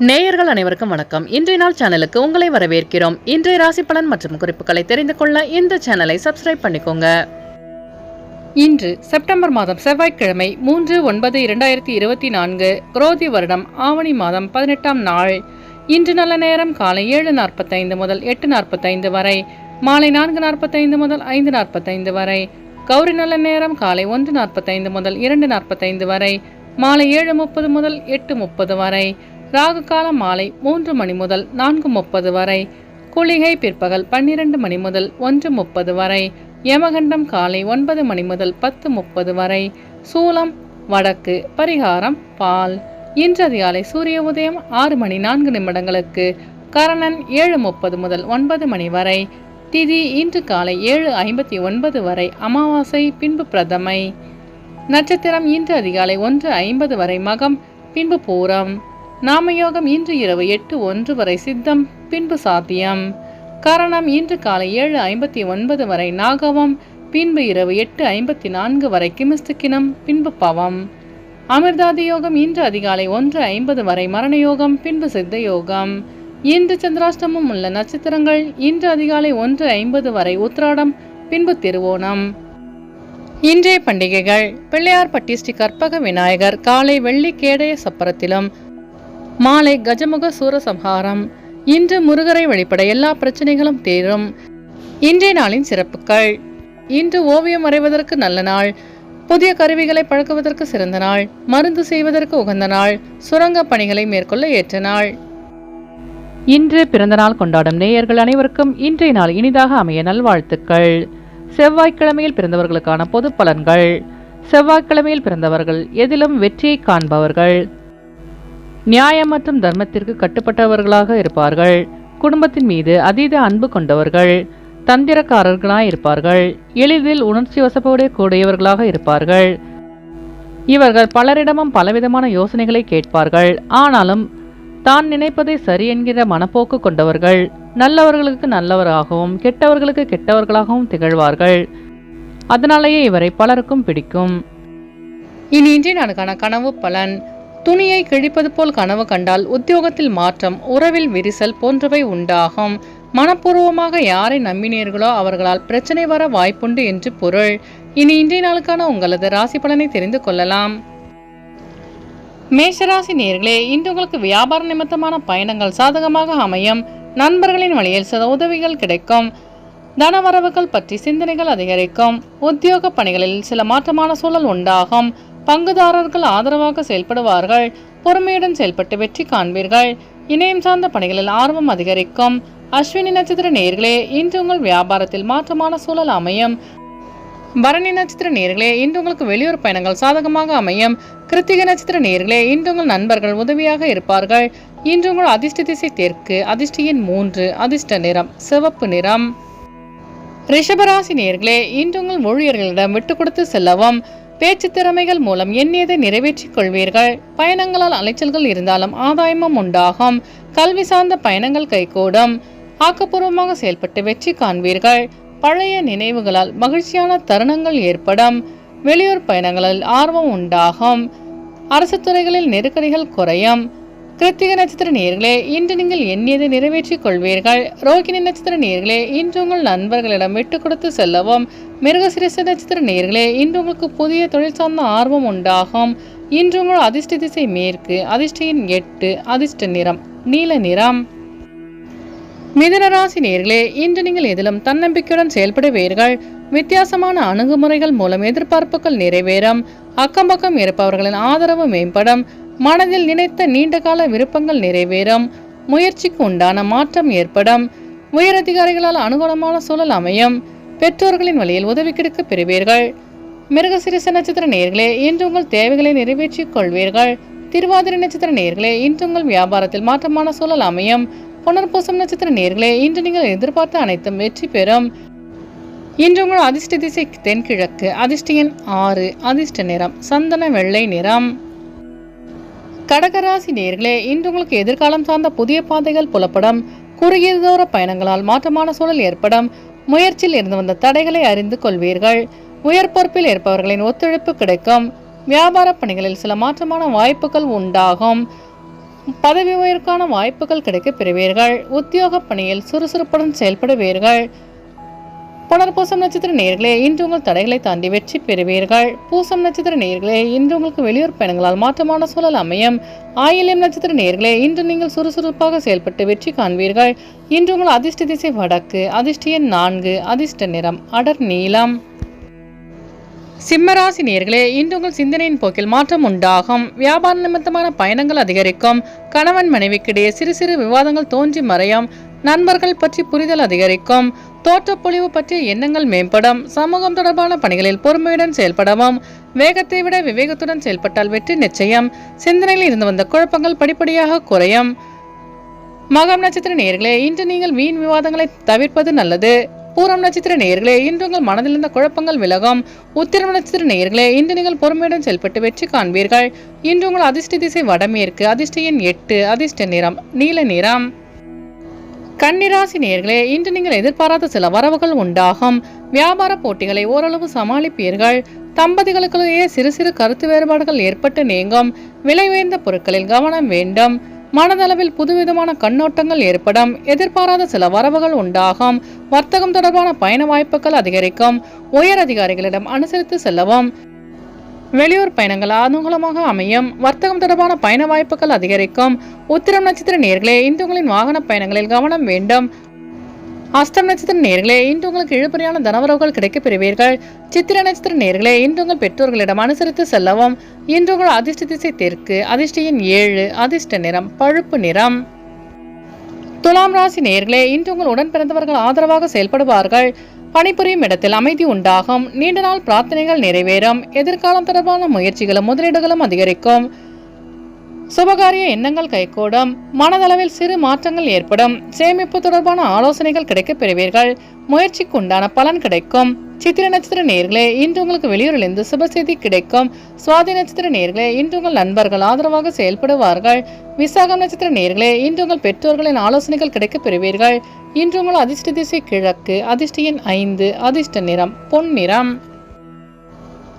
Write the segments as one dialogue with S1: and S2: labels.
S1: நேயர்கள் அனைவருக்கும் வணக்கம். இன்றைய நாள் சேனலுக்கு உங்களை வரவேற்கிறோம். இன்றைய ராசி பலன் மற்றும் குறிப்புகளை தெரிந்து கொள்ள இந்த சேனலை சப்ஸ்கிரைப் பண்ணிக்கோங்க. இன்று செப்டம்பர் மாதம் செவ்வாய்க்கிழமை மூன்று ஒன்பது இரண்டாயிரத்தி இருபத்தி நான்கு குரோதி வருடம் ஆவணி மாதம் பதினெட்டாம் நாள். இன்று நல்ல நேரம் காலை ஏழு நாற்பத்தைந்து முதல் எட்டு நாற்பத்தைந்து வரை மாலை நான்கு நாற்பத்தைந்து முதல் ஐந்து நாற்பத்தைந்து வரை கௌரி நல்ல நேரம் காலை ஒன்று நாற்பத்தைந்து முதல் இரண்டு நாற்பத்தைந்து வரை மாலை ஏழு முப்பது முதல் எட்டு முப்பது வரை ராகு மாலை மூன்று மணி முதல் நான்கு முப்பது வரை. குளிகை பிற்பகல் பன்னிரண்டு மணி முதல் ஒன்று முப்பது வரை. யமகண்டம் காலை ஒன்பது மணி முதல் பத்து முப்பது வரை. சூலம் வடக்கு பரிகாரம் பால். இன்று அதிகாலை சூரிய உதயம் ஆறு மணி நான்கு நிமிடங்களுக்கு. கரணன் ஏழு முப்பது முதல் ஒன்பது மணி வரை. திதி இன்று காலை ஏழு ஐம்பத்தி ஒன்பது வரை அமாவாசை பின்பு பிரதமை. நட்சத்திரம் இன்று அதிகாலை ஒன்று ஐம்பது வரை மகம் பின்பு பூரம். நாமயோகம் இன்று இரவு எட்டு ஒன்று வரை சித்தம் பின்பு சாத்தியம். கரணம் இன்று காலை ஏழு ஐம்பத்தி ஒன்பது வரை நாகவம் பின்பு இரவு எட்டு ஐம்பத்தி நான்கு வரை கிமிஸ்துக்கினம் பின்பு பவம். அமிர்தாதி யோகம் இன்று அதிகாலை ஒன்று ஐம்பது வரை மரண யோகம் பின்பு சித்த யோகம் இன்று சந்திராஷ்டமம் உள்ள நட்சத்திரங்கள் இன்று அதிகாலை ஒன்று ஐம்பது வரை உத்ராடம் பின்பு திருவோணம். இன்றைய பண்டிகைகள் பிள்ளையார்பட்டி ஸ்ரீ கற்பக விநாயகர் காலை வெள்ளி கேடய சப்பரத்திலும் மாலை கஜமுக சூரசம்ஹாரம். இன்று முருகரை வழிபட எல்லா பிரச்சனைகளும் தீரும். இன்றைய நாளின் சிறப்புகள். இன்று ஓவியம் வரைவதற்கு நல்ல நாள். புதிய கருவிகளை பழக்குவதற்கு சிறந்த நாள். மருந்து செய்வதற்கு உகந்த நாள். சுரங்க பணிகளை மேற்கொள்ள ஏற்ற நாள். இன்று பிறந்த நாள் கொண்டாடும் நேயர்கள் அனைவருக்கும் இன்றைய நாள் இனிதாக அமைய நல்வாழ்த்துக்கள். செவ்வாய்க்கிழமையில் பிறந்தவர்களுக்கான பொது பலன்கள். செவ்வாய்க்கிழமையில் பிறந்தவர்கள் எதிலும் வெற்றியை காண்பவர்கள். நியாயம் மற்றும் தர்மத்திற்கு கட்டுப்பட்டவர்களாக இருப்பார்கள். குடும்பத்தின் மீது அதீத அன்பு கொண்டவர்கள் தந்திரக்காரர்களாக இருப்பார்கள். எளிதில் உணர்ச்சி வசப்போடு கூடியவர்களாக இருப்பார்கள். இவர்கள் பலரிடமும் பலவிதமான யோசனைகளை கேட்பார்கள். ஆனாலும் தான் நினைப்பதை சரி என்கிற மனப்போக்கு கொண்டவர்கள் நல்லவர்களுக்கு நல்லவராகவும் கெட்டவர்களுக்கு கெட்டவர்களாகவும் திகழ்வார்கள். அதனாலேயே இவரை பலருக்கும் பிடிக்கும். இனி இன்றைய நாளுக்கான கனவு பலன். துணியை கிழிப்பது போல் கனவு கண்டால் உத்தியோகத்தில் மாற்றம் உறவில் விரிசல் போன்றவை உண்டாகும். மனப்பூர்வமாக யாரை நம்பினீர்களோ அவர்களால் பிரச்சனை வர வாய்ப்புண்டு என்று பொருள். இனி இன்றைய நாளுக்கான உங்களது ராசி பலனை தெரிந்து கொள்ளலாம். மேஷராசி நேர்களே இன்று உங்களுக்கு வியாபார நிமித்தமான பயணங்கள் சாதகமாக அமையும். நண்பர்களின் வழியில் சில உதவிகள் கிடைக்கும். தனவரவுகள் பற்றி சிந்தனைகள் அதிகரிக்கும். உத்தியோக பணிகளில் சில மாற்றமான சூழல் உண்டாகும். பங்குதாரர்கள் ஆதரவாக செயல்படுவார்கள். பொறுமையுடன் செயல்பட்டு வெற்றி காண்பீர்கள். இணையம் சார்ந்த பணிகளில் ஆர்வம் அதிகரிக்கும். அஸ்வினி நட்சத்திர நேர்களே இன்று உங்கள் வியாபாரத்தில் மாற்றமான சூழல் அமையும். பரணி நட்சத்திர நேர்களே இன்று உங்களுக்கு வெளியூர் பயணங்கள் சாதகமாக அமையும். கிருத்திக நட்சத்திர நேர்களே இன்று உங்கள் நண்பர்கள் உதவியாக இருப்பார்கள். இன்று உங்கள் அதிர்ஷ்ட திசை தெற்கு அதிர்ஷ்டியின் மூன்று அதிர்ஷ்ட நிறம் சிவப்பு நிறம். ரிஷபராசி நேர்களே இன்று உங்கள் ஊழியர்களிடம் விட்டு கொடுத்து செல்லவும். பேச்சு திறமைகள் மூலம் எண்ணியதை நிறைவேற்றிக் கொள்வீர்கள். பயணங்களால் அலைச்சல்கள் இருந்தாலும் ஆதாயமும் உண்டாகும். கல்வி சார்ந்த பயணங்கள் கைகூடும். ஆக்கப்பூர்வமாக செயல்பட்டு வெற்றி காண்பீர்கள். பழைய நினைவுகளால் மகிழ்ச்சியான தருணங்கள் ஏற்படும். வெளியூர் பயணங்களில் ஆர்வம் உண்டாகும். அரசு துறைகளில் நெருக்கடிகள் குறையும். கிருத்திக நட்சத்திர நேர்களே இன்று நீங்கள் எண்ணியதை நிறைவேற்றிக் கொள்வீர்கள். ரோகிணி நட்சத்திர நேர்களே இன்று உங்கள் நண்பர்களிடம் விட்டு கொடுத்து செல்லவும். மிருகசிரிச நட்சத்திர நேர்களே இன்று உங்களுக்கு புதிய தொழில் சார்ந்த ஆர்வம் உண்டாகும். இன்று உங்கள் அதிர்ஷ்ட திசை மேற்கு அதிர்ஷ்டையின் எட்டு அதிர்ஷ்ட நிறம் நீல நிறம். மிதனராசி நேர்களே இன்று நீங்கள் எதிலும் தன்னம்பிக்கையுடன் செயல்படுவீர்கள். வித்தியாசமான அணுகுமுறைகள் மூலம் எதிர்பார்ப்புகள் நிறைவேறும். அக்கம்பக்கம் இருப்பவர்களின் ஆதரவு மேம்படும். மனதில் நினைத்த நீண்டகால விருப்பங்கள் நிறைவேறும். முயற்சிக்கு உண்டான மாற்றம் ஏற்படும். உயரதிகாரிகளால் அனுகூலமான சூழல் அமையும். பெற்றோர்களின் வழியில் உதவி கிடைக்க பெறுவீர்கள். மிருகசிரிச நட்சத்திர நேர்களே இன்று உங்கள் தேவைகளை நிறைவேற்றிக் கொள்வீர்கள். திருவாதிரை நட்சத்திர நேர்களே இன்று உங்கள் வியாபாரத்தில் மாற்றமான சூழல் அமையும். புனர்பூசம் நட்சத்திர நேர்களே இன்று நீங்கள் எதிர்பார்த்த அனைத்தும் வெற்றி பெறும். இன்று உங்கள் அதிர்ஷ்ட திசை தென்கிழக்கு அதிர்ஷ்ட எண் ஆறு அதிர்ஷ்ட நிறம் சந்தன வெள்ளை நிறம். கடகராசி நேர்களே இன்று உங்களுக்கு எதிர்காலம் சார்ந்த புதிய பாதைகள் புலப்படும். குறுகிய தூர பயணங்களால் மாற்றமான சூழல் ஏற்படும். முயற்சியில் இருந்து வந்த தடைகளை அறிந்து கொள்வீர்கள். உயர் பொறுப்பில் இருப்பவர்களின் ஒத்துழைப்பு கிடைக்கும். வியாபார பணிகளில் சில மாற்றமான வாய்ப்புகள் உண்டாகும். பதவி உயர்க்கான வாய்ப்புகள் கிடைக்கப் பெறுவீர்கள். உத்தியோக பணியில் சுறுசுறுப்புடன் செயல்படுவீர்கள். புனர்பூசம் நட்சத்திர நேர்களே இன்று உங்கள் தடைகளை தாண்டி வெற்றி பெறுவீர்கள். பூசம் நட்சத்திர நேர்களே இன்று உங்களுக்கு வெளியூர் பயணங்களால் மாற்றமான சூழல் அமையும். ஆயிலியம் நட்சத்திர நேர்களே இன்று நீங்கள் சுறுசுறுப்பாக செயல்பட்டு வெற்றி காண்பீர்கள். இன்று உங்கள் அதிர்ஷ்ட திசை வடக்கு அதிர்ஷ்ட எண் நான்கு அதிர்ஷ்ட நிறம் அடர் நீளம் சிம்மராசி நேர்களே இன்று உங்கள் சிந்தனையின் போக்கில் மாற்றம் உண்டாகும். வியாபார நிமித்தமான பயணங்கள் அதிகரிக்கும். கணவன் மனைவிக்கிடையே சிறு சிறு விவாதங்கள் தோன்றி மறையும். நண்பர்கள் பற்றி புரிதல் அதிகரிக்கும். தோற்றப்பொழிவு பற்றிய எண்ணங்கள் மேம்படும். சமூகம் தொடர்பான பணிகளில் பொறுமையுடன் செயல்படவும். வேகத்தை விட விவேகத்துடன் செயல்பட்டால் வெற்றி நிச்சயம். சிந்தனையில் இருந்து வந்த குழப்பங்கள் படிப்படியாக குறையும். மகம் நட்சத்திர நேர்களே இன்று நீங்கள் வீண் விவாதங்களை தவிர்ப்பது நல்லது. பூரம் நட்சத்திர நேயர்களே இன்று உங்கள் மனதில் இருந்த குழப்பங்கள் விலகும். உத்திரம் நட்சத்திர நேயர்களே இன்று நீங்கள் பொறுமையுடன் செயல்பட்டு வெற்றி காண்பீர்கள். இன்று உங்கள் அதிர்ஷ்ட திசை வடமேற்கு அதிர்ஷ்ட எண் எட்டு அதிர்ஷ்ட நிறம் நீல நிறம். கன்னிராசி நேர்களே இன்று நீங்கள் எதிர்பாராத சில வரவுகள் உண்டாகும். வியாபார போட்டிகளை ஓரளவு சமாளிப்பீர்கள். தம்பதிகளுக்கிடையே சிறு சிறு கருத்து வேறுபாடுகள் ஏற்பட்டு நீங்கும். விலை உயர்ந்த பொருட்களில் கவனம் வேண்டும். மனதளவில் புதுவிதமான கண்ணோட்டங்கள் ஏற்படும். எதிர்பாராத சில வரவுகள் உண்டாகும். வர்த்தகம் தொடர்பான பயண வாய்ப்புகள் அதிகரிக்கும். உயர் அதிகாரிகளிடம் அனுசரித்து செல்லவும். வெளியூர் பயணங்கள் அனுகூலமாக அமையும். வர்த்தகம் தொடர்பான பயண வாய்ப்புகள் அதிகரிக்கும். உத்திரம் நட்சத்திர நேர்களே இன்று உங்களின் வாகன பயணங்களில் கவனம் வேண்டும். அஸ்தம் நட்சத்திர நேர்களே இன்று உங்களுக்கு இழுபறியான தனவரவுகள் கிடைக்கப் பெறுவீர்கள் சித்திர நட்சத்திர நேர்களே இன்று உங்கள் பெற்றோர்களிடம் அனுசரித்து செல்லவும். இன்று உங்கள் அதிர்ஷ்ட திசை தெற்கு அதிர்ஷ்டியின் ஏழு அதிர்ஷ்ட நிறம் பழுப்பு நிறம். துலாம் ராசி நேர்களே இன்று உங்கள் உடன் பிறந்தவர்கள் ஆதரவாக செயல்படுவார்கள். பணிபுரியும் இடத்தில் அமைதி உண்டாகும். நீண்ட நாள் பிரார்த்தனைகள் நிறைவேறும். எதிர்காலம் தொடர்பான முயற்சிகளும் முதலீடுகளும் அதிகரிக்கும். சுபகாரிய எண்ணங்கள் கைகூடும். மனதளவில் சிறு மாற்றங்கள் ஏற்படும். சேமிப்பு தொடர்பான ஆலோசனைகள் கிடைக்கப் பெறுவீர்கள். முயற்சிக்கு உண்டான பலன் கிடைக்கும். சித்திர நட்சத்திர நேர்களே இன்று உங்களுக்கு வெளியூரிலிருந்து சுப செய்தி கிடைக்கும். சுவாதி நட்சத்திர நேர்களே இன்று உங்கள் நண்பர்கள் ஆதரவாக செயல்படுவார்கள். விசாகம் நட்சத்திர நேர்களே இன்று உங்கள் பெற்றோர்களின் ஆலோசனைகள் கிடைக்கப் பெறுவீர்கள். இன்று உங்கள் அதிர்ஷ்ட திசை கிழக்கு அதிர்ஷ்ட எண் ஐந்து அதிர்ஷ்ட நிறம் பொன் நிறம்.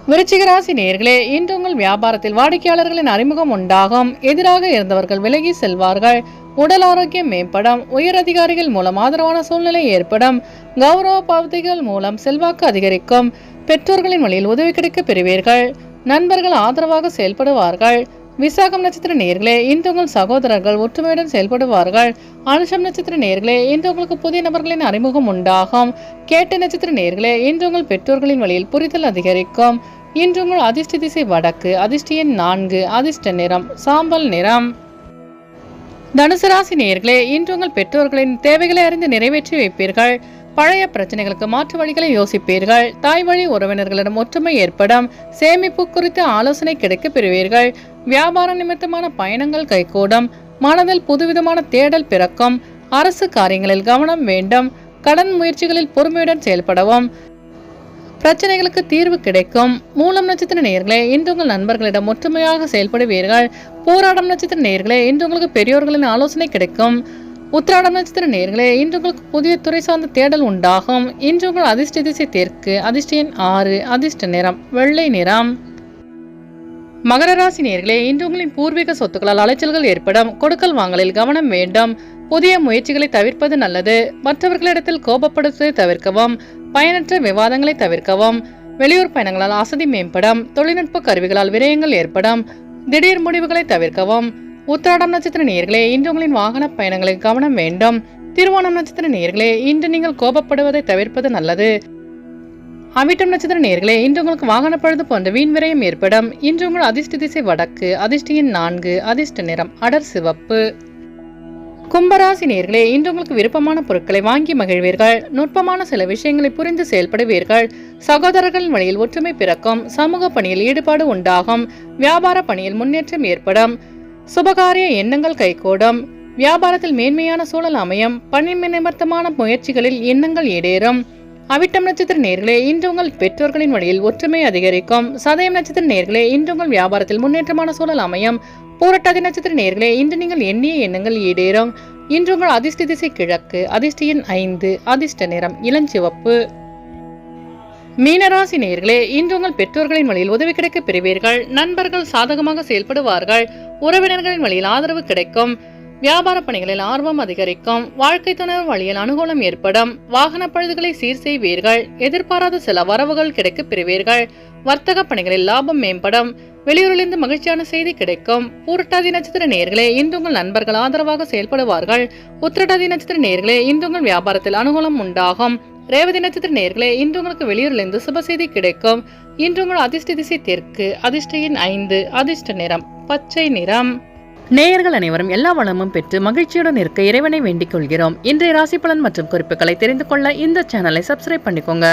S1: விருச்சிகராசி நேர்களே இன்று உங்கள் வியாபாரத்தில் வாடிக்கையாளர்களின் அறிமுகம் உண்டாகும். எதிராக இருந்தவர்கள் விலகி செல்வார்கள். உடல் ஆரோக்கியம் மேம்படும் உயர் அதிகாரிகள் மூலம் ஆதரவான சூழ்நிலை ஏற்படும் கௌரவ பகுதிகள் மூலம் செல்வாக்கு அதிகரிக்கும் பெற்றோர்களின் வழியில் உதவி கிடைக்க பெறுவீர்கள் நண்பர்கள் ஆதரவாக செயல்படுவார்கள் விசாகம் நட்சத்திர நேர்களே இன்று உங்கள் சகோதரர்கள் ஒற்றுமையுடன் செயல்படுவார்கள் அனுஷம் நட்சத்திர நேர்களே இன்று உங்களுக்கு புதிய நபர்களின் அறிமுகம் உண்டாகும் கேட்ட நட்சத்திர நேர்களே இன்று உங்கள் பெற்றோர்களின் வழியில் புரிதல் அதிகரிக்கும் இன்று உங்கள் அதிர்ஷ்ட திசை வடக்கு அதிர்ஷ்ட எண் நான்கு அதிர்ஷ்ட நிறம் சாம்பல் நிறம். தனுசு ராசி நேர்களே இன்று உங்கள் பெற்றோர்களின் தேவைகளை அறிந்து நிறைவேற்றி வைப்பீர்கள். பழைய பிரச்சனைகளுக்கு மாற்று வழிகளை யோசிப்பீர்கள். தாய் வழி உறவினர்களிடம் ஒற்றுமை ஏற்படும். சேமிப்பு குறித்து ஆலோசனை கிடைக்கப் பெறுவீர்கள். வியாபார நிமித்தமான பயணங்கள் கைகூடும். மனதில் புதுவிதமான தேடல் பிறக்கும். அரசு காரியங்களில் கவனம் வேண்டும். கடன் முயற்சிகளில் பொறுமையுடன் செயல்படவும். பிரச்சனைகளுக்கு தீர்வு கிடைக்கும். மூலம் நட்சத்திர நேர்களே இன்று உங்கள் நண்பர்களிடம் ஒற்றுமையாக செயல்படுவீர்கள். போராடம் நட்சத்திர நேர்களே இன்று உங்களுக்கு பெரியோர்களின் ஆலோசனை கிடைக்கும். உத்திராடம் நட்சத்திர நேர்களே இன்று உங்களுக்கு புதிய துறை சார்ந்த தேடல் உண்டாகும். இன்று உங்கள் அதிர்ஷ்ட திசை தெற்கு அதிர்ஷ்ட எண் ஆறு அதிர்ஷ்ட நிறம் வெள்ளை நிறம். மகர ராசி நேர்களே இன்று உங்களின் பூர்வீக சொத்துக்களால் அலைச்சல்கள் ஏற்படும். கொடுக்கல் வாங்கலில் கவனம் வேண்டும். புதிய முயற்சிகளை தவிர்ப்பது நல்லது. மற்றவர்களிடத்தில் கோபப்படுத்துவதை தவிர்க்கவும். பயனற்ற விவாதங்களை தவிர்க்கவும். வெளியூர் பயணங்களால் அசதி மேம்படும். தொழில்நுட்ப கருவிகளால் விரயங்கள் ஏற்படும். திடீர் முடிவுகளை தவிர்க்கவும். உத்திராடம் நட்சத்திர நேர்களே இன்று உங்களின் வாகன பயணங்களில் கவனம் வேண்டும். திருவோணம் நட்சத்திர நேர்களே இன்று நீங்கள் கோபப்படுவதை தவிர்ப்பது நல்லது. அவிட்டம் நட்சத்திர நேர்களே இன்று உங்களுக்கு வாகன பழுது போன்ற வீண் விரயம் ஏற்படும். இன்று உங்கள் அதிர்ஷ்ட திசை வடக்கு அதிர்ஷ்டியின் நான்கு அதிர்ஷ்ட நிறம் அடர் சிவப்பு. கும்பராசி நேர்களே இன்று உங்களுக்கு விருப்பமான பொருட்களை வாங்கி மகிழ்வீர்கள். நுட்பமான சில விஷயங்களை புரிந்து செயல்படுவீர்கள். சகோதரர்களின் வழியில் ஒற்றுமை பிறக்கும் சமூக பணியில் ஈடுபாடு உண்டாகும் வியாபார பணியில் முன்னேற்றம் ஏற்படும் சுபகாரிய எண்ணங்கள் கைகூடும் வியாபாரத்தில் மேன்மையான சூழல் அமையும் பணி நிமித்தமான முயற்சிகளில் எண்ணங்கள் ஏடேறும். அவிட்டம் நட்சத்திர நேர்களே இன்று உங்கள் பெற்றோர்களின் வழியில் ஒற்றுமை அதிகரிக்கும். சதயம் நட்சத்திர நேர்களே இன்று உங்கள் வியாபாரத்தில் முன்னேற்றமான சூழல் அமையும். பூரட்டாதி நட்சத்திர நேர்களே இன்று நீங்கள் எண்ணிய எண்ணங்கள் ஈடேறும். இன்று உங்கள் அதிர்ஷ்ட திசை கிழக்கு அதிர்ஷ்ட எண் ஐந்து அதிர்ஷ்ட நிறம் இளஞ்சிவப்பு. மீனராசி நேர்களே இன்று உங்கள் பெற்றோர்களின் வழியில் உதவி கிடைக்க பெறுவீர்கள். நண்பர்கள் சாதகமாக செயல்படுவார்கள். உறவினர்களின் வழியில் ஆதரவு கிடைக்கும். வியாபார பணிகளில் ஆர்வம் அதிகரிக்கும். வாழ்க்கை துணர் வழியில் அனுகூலம் ஏற்படும். வாகன பழுதுகளை சீர் செய்வீர்கள். எதிர்பாராத சில வரவுகள் கிடைக்க பெறுவீர்கள். வர்த்தக பணிகளில் லாபம் மேம்படும். வெளியூரிலிருந்து மகிழ்ச்சியான செய்தி கிடைக்கும். பூரட்டாதி நட்சத்திர நேர்களே இன்று உங்கள் நண்பர்கள் ஆதரவாக செயல்படுவார்கள். உத்திரட்டாதி நட்சத்திர நேர்களே இன்று உங்கள் வியாபாரத்தில் அனுகூலம் உண்டாகும். ரேவதி நட்சத்திர நேர்களே இன்று உங்களுக்கு வெளியூரிலிருந்து சுப செய்தி கிடைக்கும். இன்று உங்கள் அதிர்ஷ்ட திசை தெற்கு அதிர்ஷ்டையின் ஐந்து அதிர்ஷ்ட நிறம் பச்சை நிறம். நேயர்கள் அனைவரும் எல்லா வளமும் பெற்று மகிழ்ச்சியுடன் இருக்க இறைவனை வேண்டிக் கொள்கிறோம். இன்றைய ராசி பலன் மற்றும் குறிப்புகளை தெரிந்து கொள்ள இந்த சேனலை சப்ஸ்கிரைப் பண்ணிக்கோங்க.